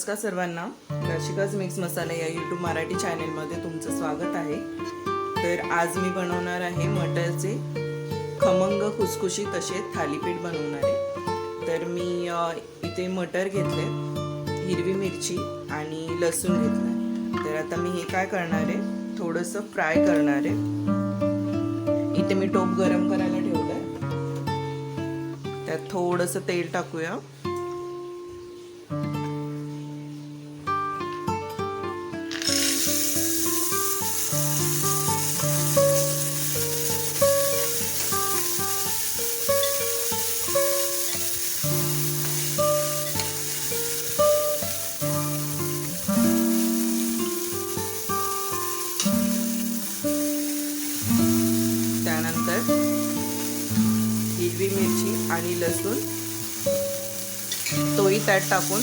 नमस्कार सर्वांना. रशिकाज मिक्स मसाला या यूट्यूब मराठी चॅनेलमध्ये तुमचं स्वागत आहे. तर आज मी बनवणार आहे मटरचे खमंग खुसखुशी तसे थालीपीठ बनवणार आहे. तर मी इथे मटर घेतले हिरवी मिरची आणि लसूण घेतलं. तर आता मी हे काय करणार आहे थोडंसं फ्राय करणार आहे. इथे मी टोप गरम करायला ठेवलं आहे त्यात थोडंसं तेल टाकूया. तोही त्यात टाकून.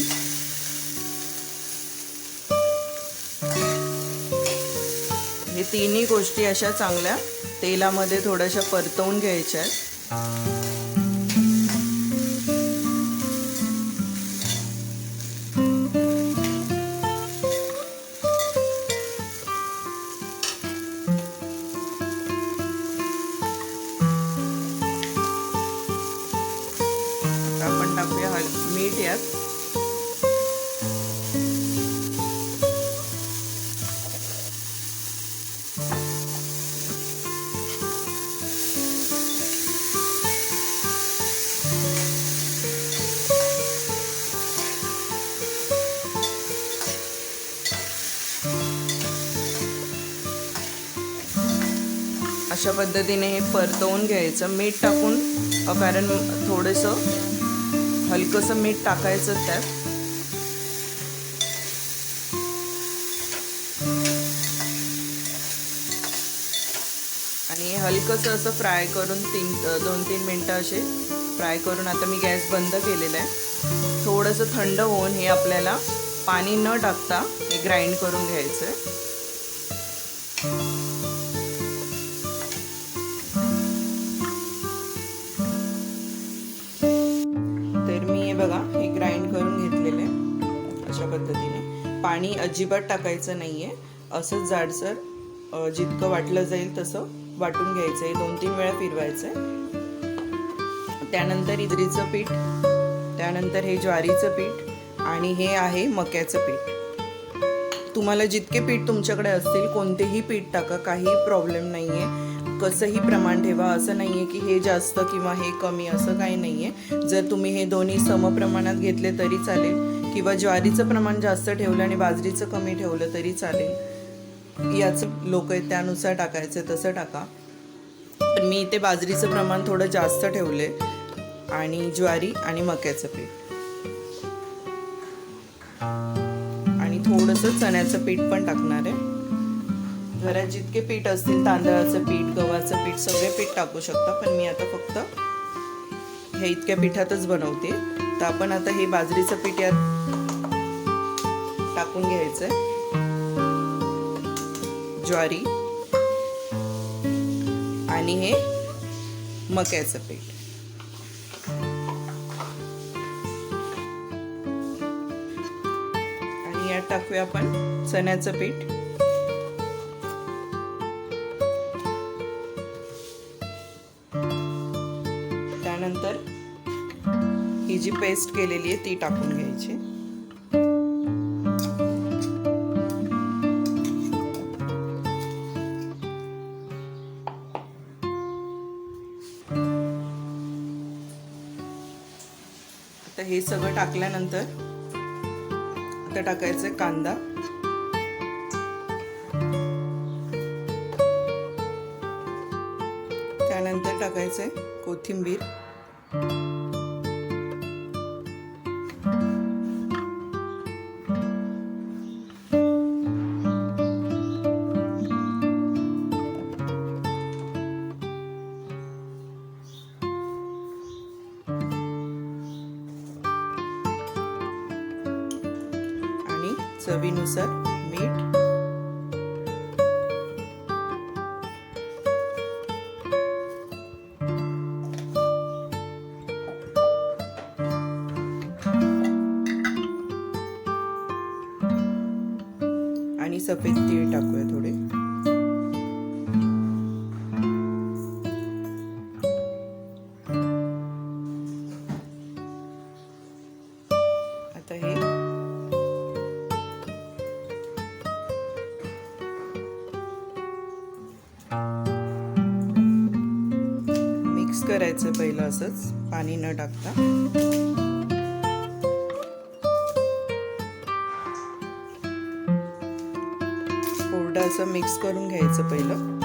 हे तिन्ही गोष्टी अशा चांगल्या तेलामध्ये थोड्याशा परतवून घ्यायच्या आहेत. आपण टाकूया हल मीठ यात अशा पद्धतीने हे परतवून घ्यायचं. मीठ टाकून कारण थोडंसं हलकंसं मीठ टाकायचं त्यात. आणि हलकंसं असं फ्राय करून तीन दोन तीन मिनटं असे फ्राय करून आता मी गॅस बंद केलेला आहे. थोडंसं थंड होऊन हे आपल्याला पाणी न टाकता हे ग्राइंड करून घ्यायचं आहे. पाणी अजिबात टाकायचं नाही आहे असंच जाडसर जितकं वाटलं जाईल तसं वाटून घ्यायचं आहे दोन तीन वेळा फिरवायचं आहे त्यानंतर इडलीचं पीठ त्यानंतर हे ज्वारीचं पीठ आणि हे आहे मक्याचं पीठ. तुम्हाला जितके पीठ तुमच्याकडे असतील कोणतेही पीठ टाका काही प्रॉब्लेम नाही आहे कसंही प्रमाण ठेवा. असं नाही आहे की हे जास्त किंवा हे कमी असं काही नाही आहे जर तुम्ही हे दोन्ही समप्रमाणात घेतले तरी चालेल. किंवा ज्वारीचं प्रमाण जास्त ठेवलं आणि बाजरीचं कमी ठेवलं तरी चालेल. याचं लोक आहेत त्यानुसार टाकायचं तसं टाका. पण मी इथे बाजरीचं प्रमाण थोडं जास्त ठेवले आणि ज्वारी आणि मक्याचं पीठ. आणि थोडंसं चण्याचं पीठ पण टाकणार आहे. घरात जितके पीठ असतील तांदळाचं पीठ गव्हाचं पीठ सगळे पीठ टाकू शकता पण मी आता फक्त हे इतक्या पिठातच बनवते. तर आपण आता हे बाजरीचं पीठ यात टाकून घ्यायचंय. ज्वारी. आणि हे मक्याचं पीठ. आणि यात टाकूया आपण चण्याचं पीठ. त्यानंतर ही जी पेस्ट केलेली आहे ती टाकून घ्यायची. हे सगळं टाकल्यानंतर आता टाकायचं कांदा. त्यानंतर टाकायचंय कोथिंबीर. चवीनुसार मीठ. आणि सफेद तीळ टाकूया थोडे. करायचं पहिलं असंच. पाणी न टाकता. कोरडं असं मिक्स करून घ्यायचं पहिलं.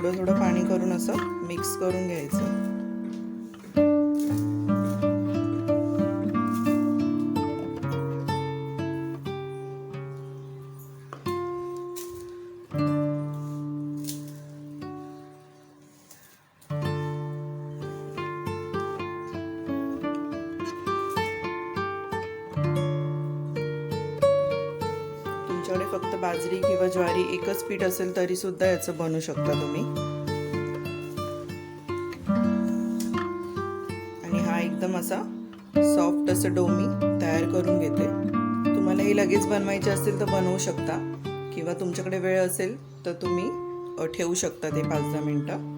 थोडं थोडं पाणी करून असं मिक्स करून घ्यायचं. बाजरी किंवा ज्वारी एकच पीठ असेल तरी सुद्धा याचं बनवू शकता तुम्ही. आणि हा एकदम असा सॉफ्ट असं डोमी तयार करून घेते. तुम्हाला हे लगेच बनवायचे असतील तर बनवू शकता. किंवा तुमच्याकडे वेळ असेल तर तुम्ही ठेवू शकता ते पाच दहा मिनटं.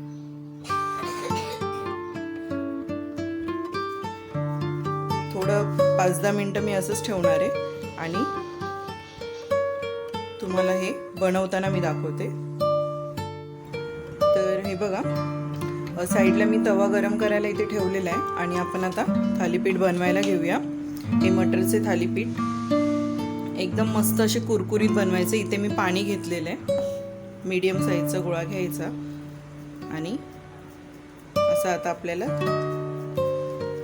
थोडं पाच दहा मिनटं मी असंच ठेवणार आहे. आणि तुम्हाला हे बनवताना मी दाखवते. तर हे बघा साईडला मी तवा गरम करायला इथे ठेवलेला आहे आणि आपण आता थालीपीठ बनवायला घेऊया. हे मटरचे थालीपीठ. एकदम मस्त असे कुरकुरीत बनवायचे. इथे मी पाणी घेतलेलं आहे. मीडियम साईजचा गोळा घ्यायचा. आणि असं आता आपल्याला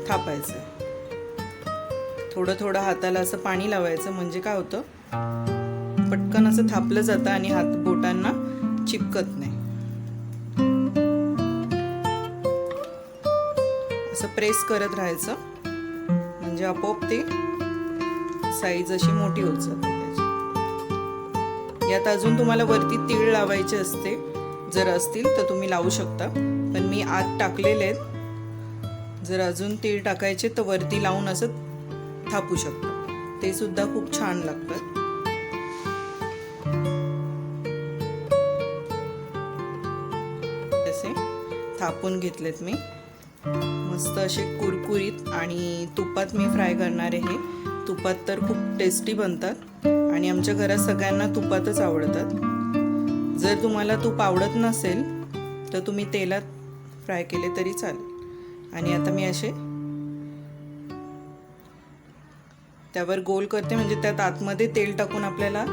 थापायचं थोडं थोडं हाताला असं पाणी लावायचं. म्हणजे काय होतं? पटकन असं थापलं जातं आणि हात बोटांना चिपकत नाही. असं प्रेस करत राहायचं. म्हणजे आपोआप ते साईज अशी मोठी होत जाते त्याची. यात अजून तुम्हाला वरती तीळ लावायचे असते. जर असतील तर तुम्ही लावू शकता. पण मी आत टाकलेले आहेत. जर अजून तीळ टाकायचे तर वरती लावून असं थापू शकता. ते सुद्धा खूप छान लागतात. तसे थापून घेतलेत मी. मस्त असे कुरकुरीत आणि तुपात मी फ्राय करणार आहे तुपात तर खूप टेस्टी बनतात आणि आमच्या घरात सगळ्यांना तुपातच आवडतात. जर तुम्हाला तूप आवडत नसेल तर तुम्ही तेलात फ्राय केले तरी चालेल. आणि आता मी असे त्यावर गोल करते म्हणजे त्यात आतमध्ये तेल टाकून आपल्याला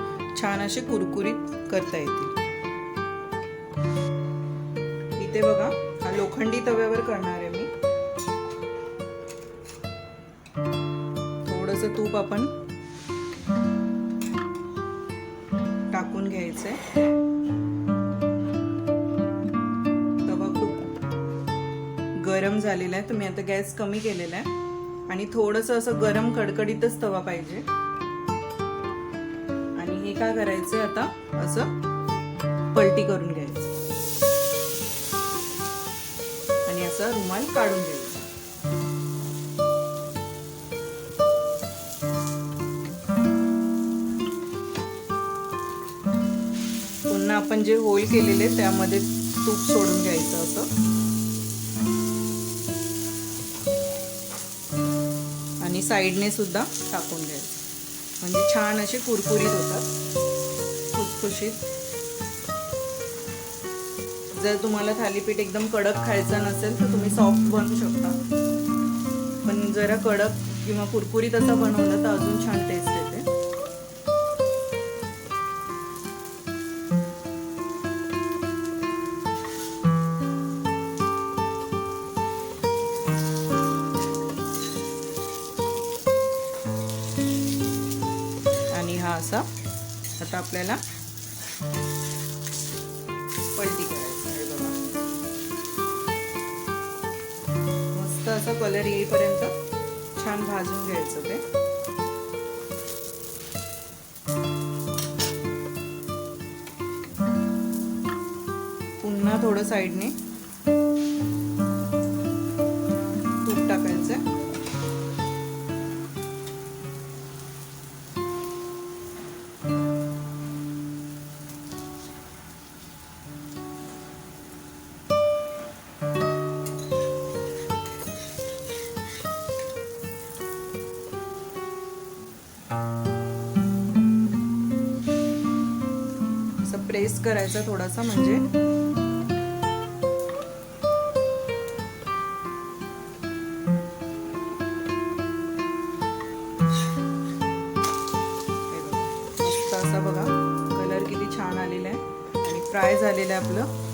छान असे कुरकुरीत करता येतील. इथे बघा हा लोखंडी तव्यावर करणार आहे मी. थोडस तूप आपण टाकून घ्यायचंय. तवा खूप गरम झालेला आहे. तर मी आता गॅस कमी केलेला आहे. आणि थोडस असं गरम कडकडीतच तवा पाहिजे. काय करायचंय आता? असं पलटी करून घ्यायचं. आणि असं रुमाल काढून घ्यायचं. पुन्हा आपण जे होल केलेले त्यामध्ये तूप सोडून घ्यायचं असं. आणि साईडने सुद्धा टाकून घ्यायचं. म्हणजे छान असे कुरकुरीत होतात. खुसखुशीत. जर तुम्हाला थालीपीठ एकदम कडक खायचं नसेल तर तुम्ही सॉफ्ट बनवू शकता. पण जरा कडक किंवा कुरकुरीत असं बनवलं तर अजून छान टेस्ट असं आता आपल्याला पलटी करायची आहे बघा. मस्त असं कलर येईपर्यंत छान भाजून घ्यायचं ते. पुन्हा थोडं साईडने प्रेस करायचा थोडासा म्हणजे बघा. असा बघा कलर किती छान आलेला आहे आणि फ्राय झालेलं आहे आपलं